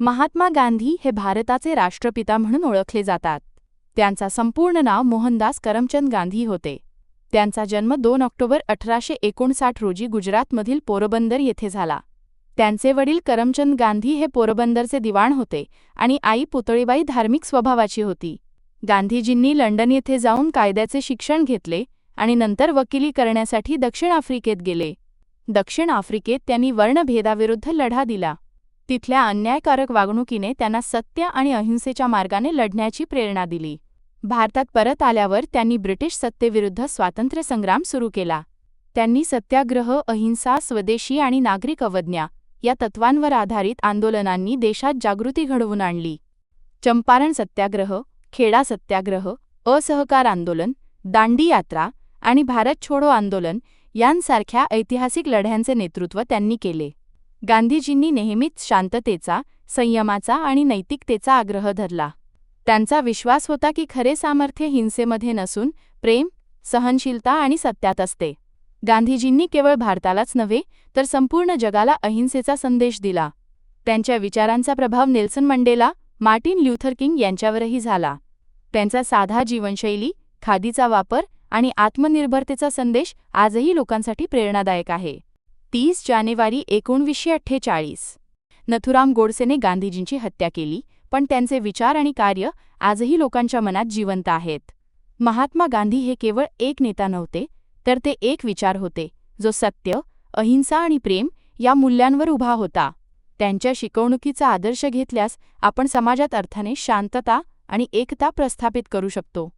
महात्मा गांधी हे भारताचे राष्ट्रपिता म्हणून ओळखले जातात. त्यांचा संपूर्ण नाव मोहनदास करमचंद गांधी होते. त्यांचा जन्म दोन ऑक्टोबर अठराशे एकोणसाठ रोजी गुजरातमधील पोरबंदर येथे झाला. त्यांचे वडील करमचंद गांधी हे पोरबंदरचे दिवाण होते आणि आई पुतळीबाई धार्मिक स्वभावाची होती. गांधीजींनी लंडन येथे जाऊन कायद्याचे शिक्षण घेतले आणि नंतर वकिली करण्यासाठी दक्षिण आफ्रिकेत गेले. दक्षिण आफ्रिकेत त्यांनी वर्णभेदाविरुद्ध लढा दिला. तिथल्या अन्यायकारक वागणुकीने त्यांना सत्य आणि अहिंसेच्या मार्गाने लढण्याची प्रेरणा दिली. भारतात परत आल्यावर त्यांनी ब्रिटिश सत्तेविरुद्ध स्वातंत्र्यसंग्राम सुरू केला. त्यांनी सत्याग्रह अहिंसा स्वदेशी आणि नागरिक अवज्ञा या तत्वांवर आधारित आंदोलनांनी देशात जागृती घडवून आणली. चंपारण सत्याग्रह खेडा सत्याग्रह असहकार आंदोलन दांडी यात्रा आणि भारत छोडो आंदोलन यांसारख्या ऐतिहासिक लढ्यांचे नेतृत्व त्यांनी केले. गांधीजींनी नेहमीच शांततेचा संयमाचा आणि नैतिकतेचा आग्रह धरला. त्यांचा विश्वास होता की खरे सामर्थ्य हिंसेमध्ये नसून प्रेम सहनशीलता आणि सत्यात असते. गांधीजींनी केवळ भारतालाच नव्हे तर संपूर्ण जगाला अहिंसेचा संदेश दिला. त्यांच्या विचारांचा प्रभाव Nelson Mandela Martin Luther King यांच्यावरही झाला. त्यांचा साधा जीवनशैली खादीचा वापर आणि आत्मनिर्भरतेचा संदेश आजही लोकांसाठी प्रेरणादायक आहे. तीस जानेवारी एकोणवीसशे अठ्ठेचाळीस. नथुराम गोडसेने गांधीजींची हत्या केली पण त्यांचे विचार आणि कार्य आजही लोकांच्या मनात जिवंत आहेत. महात्मा गांधी हे केवळ एक नेता नव्हते तर ते एक विचार होते जो सत्य अहिंसा आणि प्रेम या मूल्यांवर उभा होता. त्यांच्या शिकवणुकीचा आदर्श घेतल्यास आपण समाजात अर्थाने शांतता आणि एकता प्रस्थापित करू शकतो.